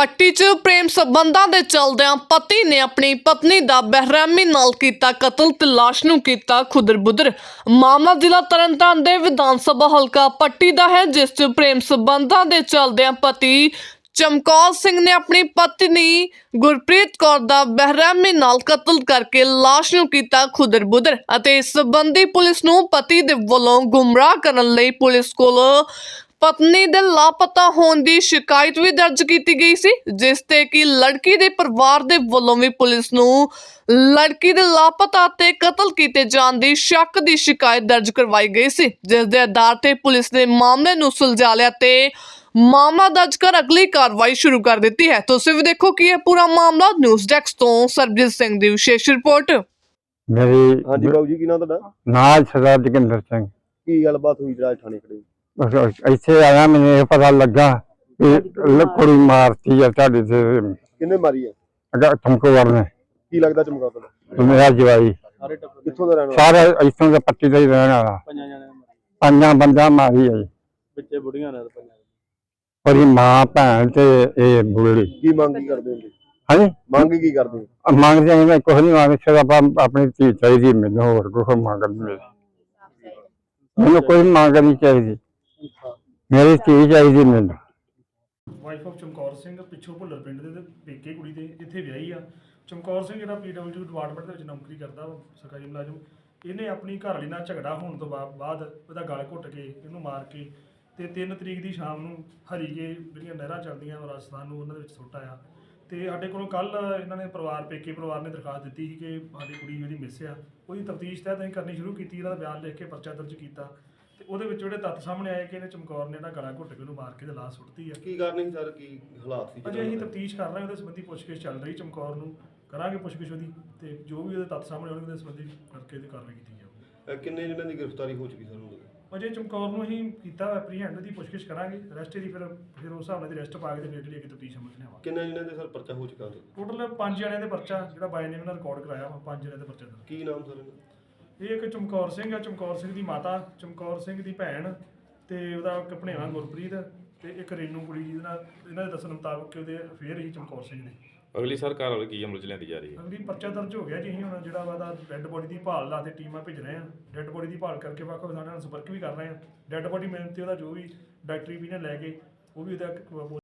ਪੱਟੀ 'ਚ ਪ੍ਰੇਮ ਸਬੰਧਾਂ ਦੇ ਚਲਦਿਆਂ ਪਤੀ ਨੇ ਆਪਣੀ ਪਤਨੀ ਦਾ ਬਹਿਰਮੀ ਨਾਲ ਕੀਤਾ ਕਤਲ ਤੇ ਲਾਸ਼ ਨੂੰ ਕੀਤਾ ਖੁਦਰ-ਬੁਦਰ। ਮਾਮਲਾ ਜ਼ਿਲ੍ਹਾ ਤਰਨਤਾਰਨ ਦੇ ਵਿਧਾਨ ਸਭਾ ਹਲਕਾ ਪੱਟੀ ਦਾ ਹੈ, ਜਿਸ 'ਚ ਪ੍ਰੇਮ ਸਬੰਧਾਂ ਦੇ ਚਲਦਿਆਂ ਪਤੀ ਚਮਕੌਰ ਸਿੰਘ ਨੇ ਆਪਣੀ ਪਤਨੀ ਗੁਰਪ੍ਰੀਤ ਕੌਰ ਦਾ ਬਹਿਰਮੀ ਨਾਲ ਕਤਲ ਕਰਕੇ ਲਾਸ਼ ਨੂੰ ਕੀਤਾ ਖੁਦਰਬੁਦਰ ਅਤੇ ਇਸ ਸੰਬੰਧੀ ਪੁਲਿਸ ਨੂੰ ਪਤੀ ਦੇ ਵੱਲੋਂ ਗੁੰਮਰਾਹ ਕਰਨ ਲਈ ਪੁਲਿਸ ਕੋਲ ਪਤਨੀ ਦੇ ਲਾਪਤਾ ਹੋਣ ਦੀ ਸ਼ਿਕਾਇਤ ਵੀ ਦਰਜ ਕੀਤੀ ਗਈ ਸੀ ਜਿਸ ਤੇ ਕਿ ਲੜਕੀ ਦੇ ਪਰਿਵਾਰ ਦੇ ਵੱਲੋਂ ਵੀ ਪੁਲਿਸ ਨੂੰ ਲੜਕੀ ਦੇ ਲਾਪਤਾ ਤੇ ਕਤਲ ਕੀਤੇ ਜਾਣ ਦੀ ਸ਼ੱਕ ਦੀ ਸ਼ਿਕਾਇਤ ਦਰਜ ਕਰਵਾਈ ਗਈ ਸੀ ਜਿਸ ਦੇ ਆਧਾਰ ਤੇ ਪੁਲਿਸ ਨੇ ਮਾਮਲੇ ਨੂੰ ਸੁਲਝਾ ਲਿਆ ਤੇ ਮਾਮਲਾ ਦਰਜ ਕਰ ਅਗਲੀ ਕਾਰਵਾਈ ਸ਼ੁਰੂ ਕਰ ਦਿੱਤੀ ਹੈ। ਤੁਸੀਂ ਵੀ ਦੇਖੋ ਕਿ ਇਹ ਪੂਰਾ ਮਾਮਲਾ ਨਿਊਜ਼ ਡੈਸਕ ਤੋਂ ਸਰਬਜੀਤ ਸਿੰਘ ਦੀ ਵਿਸ਼ੇਸ਼ ਰਿਪੋਰਟ। ਮੇਰੀ ਹਾਂਜੀ ਬਾਬੂ ਜੀ ਕੀ ਨਾਮ ਤੁਹਾਡਾ? ਨਾਲ ਸਰਦਾਰ ਜੋਗਿੰਦਰ ਸਿੰਘ। ਕੀ ਗੱਲਬਾਤ ਹੋਈ ਜਿਹੜਾ ਅੱਜ ਥਾਣੇ ਖੜੇ? ਹੋ? ਇੱਥੇ ਆਇਆ ਮੈਨੂੰ ਇਹ ਪਤਾ ਲੱਗਾ ਕਿ ਲ- ਕੁੜੀ ਮਾਰਤੀ ਆ ਤੁਹਾਡੇ ਤੇ। ਕਿੰਨੇ ਮਾਰੀ ਹੈ ਅਗਾ ਤੁਮਕੋ ਵਰਨੇ। ਕੀ ਲੱਗਦਾ ਚਮਕਾ ਮੇਰਾ ਜਵਾਈ। ਸਾਰੇ ਟੱਬਰ ਕਿੱਥੋਂ ਦਾ ਰਹਿਣ ਵਾਲਾ? ਸਾਰੇ ਇੱਥੋਂ ਦਾ ਪੱਟੀ ਦਾ ਹੀ ਰਹਿਣ ਵਾਲਾ। ਪੰਜਾਂ ਬੰਦਾ ਮਾਰੀ। ਆ ਜੀ। ਵਿੱਚੇ ਬੁੜੀਆਂ ਨੇ ਤੇ ਪੰਜਾਂ ਉਹਦੀ ਮਾਂ ਭੈਣ ਤੇ ਇਹ ਬੁੜੀ। ਕੀ ਮੰਗ ਕੀ ਕਰਦੇ ਹੋ ਹਾਂਜੀ? ਮੰਗ ਕੀ ਕਰਦੇ ਹੋ ਮੰਗਦੇ ਆਂ ਮੈਂ ਕੁਝ ਨਹੀਂ ਮੰਗਦੇ ਸਿਰ ਆਪਾਂ ਆਪਣੀ ਧੀ ਚਾਹੀਦੀ ਮੈਨੂੰ ਹੋਰ ਕੁਝ ਮੰਗਣ ਨਹੀਂ ਮੈਨੂੰ ਕੋਈ ਮੰਗ ਨਹੀਂ ਚਾਹੀਦੀ। ਮੇਰੀ ਧੀ ਚਾਹੀਦੀ ਮੈਨੂੰ। ਵਾਈਫ ਆਫ ਚਮਕੌਰ ਸਿੰਘ ਪਿੱਛੋਂ ਭੁੱਲਰ ਪਿੰਡ ਦੇ ਤੇ ਪੇਕੇ ਕੁੜੀ ਦੇ ਇੱਥੇ ਵਿਆਹੀ ਆ। ਚਮਕੌਰ ਸਿੰਘ ਜਿਹੜਾ ਪੀਡਬਲਯੂ ਡਿਪਾਰਟਮੈਂਟ ਦੇ ਵਿੱਚ ਨੌਕਰੀ ਕਰਦਾ ਵਾ, ਸਰਕਾਰੀ ਮੁਲਾਜ਼ਮ ਇਹਨੇ ਆਪਣੀ ਘਰਵਾਲੀ ਨਾਲ ਝਗੜਾ ਹੋਣ ਤੋਂ ਬਾ- ਬਾਅਦ ਉਹਦਾ ਗਲ ਘੁੱਟ ਕੇ ਇਹਨੂੰ ਮਾਰ ਕੇ ਤੇ 3 ਤਰੀਕ ਦੀ ਸ਼ਾਮ ਨੂੰ ਹਰੀਕੇ ਜਿਹੜੀਆਂ ਨਹਿਰਾਂ ਚੱਲਦੀਆਂ ਰਾਜਸਥਾਨ ਨੂੰ ਉਹਨਾਂ ਦੇ ਵਿੱਚ ਸੁੱਟ ਆਇਆ। ਤੇ ਸਾਡੇ ਕੋਲੋਂ ਕੱਲ ਇਹਨਾਂ ਨੇ ਪਰਿਵਾਰ ਪੇਕੇ ਪਰਿਵਾਰ ਨੇ ਦਰਖਾਸਤ ਦਿੱਤੀ ਸੀ ਕਿ ਸਾਡੀ ਕੁੜੀ ਜਿਹੜੀ ਮਿਸ ਆ ਉਹਦੀ ਤਫਤੀਸ਼ ਤਹਿਤ ਅਸੀਂ ਕਰਨੀ ਸ਼ੁਰੂ ਕੀਤੀ ਇਹਦਾ ਬਿਆਨ ਲਿਖ ਕੇ ਪਰਚਾ ਦਰਜ ਕੀਤਾ। ਉਹਦੇ ਵਿੱਚ ਜਿਹੜੇ ਤੱਥ ਸਾਹਮਣੇ ਆਏ ਕਿ ਇਹਨੇ ਚਮਕੌਰ ਨੇ ਇਹਦਾ ਗਲਾ ਘੁੱਟ ਕੇ ਉਹਨੂੰ ਮਾਰ ਕੇ ਤੇ ਲਾਸ਼ ਸੁੱਟਤੀ ਆ। ਕੀ ਕਾਰਨ ਸੀ ਸਰ? ਕੀ ਹਾਲਾਤ ਸੀ ਅਜੇ ਅਸੀਂ ਤਫਤੀਸ਼ ਕਰ ਰਹੇ ਹਾਂ ਉਹਦੇ ਸੰਬੰਧੀ ਪੁੱਛਗਿੱਛ ਚੱਲ ਰਹੀ ਚਮਕੌਰ ਨੂੰ। ਕਰਾਂਗੇ ਪੁੱਛਗਿੱਛ ਉਹਦੀ ਤੇ ਜੋ ਵੀ ਉਹਦੇ ਤੱਥ ਸਾਹਮਣੇ ਆਉਣਗੇ ਉਹਦੇ ਸੰਬੰਧੀ ਕਰਕੇ ਤੇ ਕਾਰਵਾਈ ਕੀਤੀ ਜਾਊਗੀ। ਕਿੰਨੇ ਜਿਹਨਾਂ ਦੀ ਗ੍ਰਿਫਤਾਰੀ ਹੋ ਚੁੱਕੀ ਤੱਕ? ਅਜੇ ਚਮਕੌਰ ਨੂੰ ਅਸੀਂ ਕੀਤਾ ਐਪਰੀਹੈਂਡ ਦੀ ਪੁੱਛਗਿੱਛ ਕਰਾਂਗੇ। ਰੈਸਟ ਦੀ ਫਿਰ ਫਿਰ ਉਸ ਹਿਸਾਬ ਨਾਲ ਦੀ ਰੈਸਟ ਪਾ ਕੇ ਤੇ ਜਿਹੜੀ ਅੱਗੇ ਤਫਤੀਸ਼ ਸਮਝ ਲਿਆਵਾਂਗੇ। ਕਿੰਨੇ ਜਿਹਨਾਂ ਦੇ ਸਰ ਪਰਚਾ ਹੋ ਚੁੱਕਾ? ਟੋਟਲ ਪੰਜ ਜਣਿਆਂ ਦੇ ਪਰਚਾ ਜਿਹੜਾ ਬਾਈ ਨੇ ਇਹਨਾਂ ਰਿਕਾਰਡ ਕਰਾਇਆ ਵਾ ਪੰਜ ਜਣਿਆਂ ਦੇ ਪਰਚਾ ਕੀ ਨਾਮ ਸਰ ਇਹਦਾ? ਇਹ ਇੱਕ ਚਮਕੌਰ ਸਿੰਘ ਆ ਚਮਕੌਰ ਸਿੰਘ ਦੀ ਮਾਤਾ ਚਮਕੌਰ ਸਿੰਘ ਦੀ ਭੈਣ ਤੇ ਉਹਦਾ ਇੱਕ ਭਣੇਵਾ ਗੁਰਪ੍ਰੀਤ ਤੇ ਇੱਕ ਰੇਨੂ ਕੁੜੀ ਜਿਹਦੇ ਨਾਲ ਇਹਨਾਂ ਦੇ ਦੱਸਣ ਮੁਤਾਬਕ ਕਿ ਉਹਦੇ ਅਫੇਅਰ ਹੀ ਚਮਕੌਰ ਸਿੰਘ ਦੇ ਅਗਲੀ ਸਰਕਾਰ ਵੱਲ ਕੀ ਅਮਲ ਚ ਲਿਆਂਦੀ ਜਾ ਰਹੀ ਹੈ? ਅਗਲੀ ਪਰਚਾ ਦਰਜ ਹੋ ਗਿਆ ਜੀ ਅਸੀਂ ਹੁਣ ਜਿਹੜਾ ਵਾ ਦਾ ਡੈੱਡ ਬੋਡੀ ਦੀ ਭਾਲ ਲਾ ਤੇ ਟੀਮਾਂ ਭੇਜ ਰਹੇ ਆ। ਡੈੱਡ ਬੋਡੀ ਦੀ ਭਾਲ ਕਰਕੇ ਵੱਖ ਵੱਖ ਸਾਡੇ ਨਾਲ ਸੰਪਰਕ ਵੀ ਕਰ ਰਹੇ ਆ। ਡੈੱਡ ਬੋਡੀ ਮਿਲਣ ਤੇ ਉਹਦਾ ਜੋ ਵੀ ਡਾਕਟਰੀ ਵੀ ਨੇ ਲੈ ਕੇ ਉਹ ਵੀ ਉਹਦਾ